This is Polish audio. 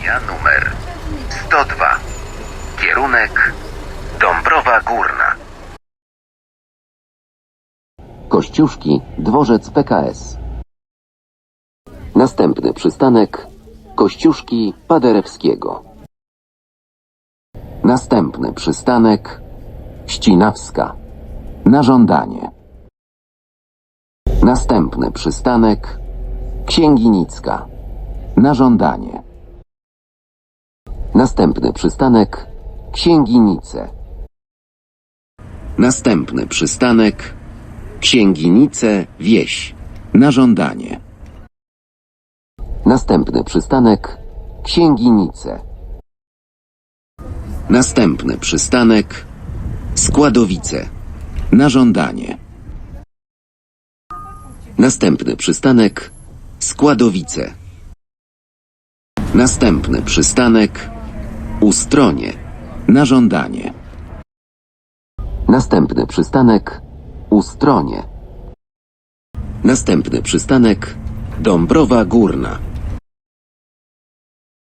Linia numer 102. Kierunek Dąbrowa Górna. Kościuszki, dworzec PKS. Następny przystanek Kościuszki Paderewskiego. Następny przystanek Ścinawska. Na żądanie. Następny przystanek Księginicka. Na żądanie. Następny przystanek Księginice. Następny przystanek Księginice Wieś. Na żądanie. Następny przystanek Księginice. Następny przystanek Składowice. Na żądanie. Następny przystanek Składowice. Następny przystanek Ustronie. Na żądanie. Następny przystanek Ustronie. Następny przystanek Dąbrowa Górna.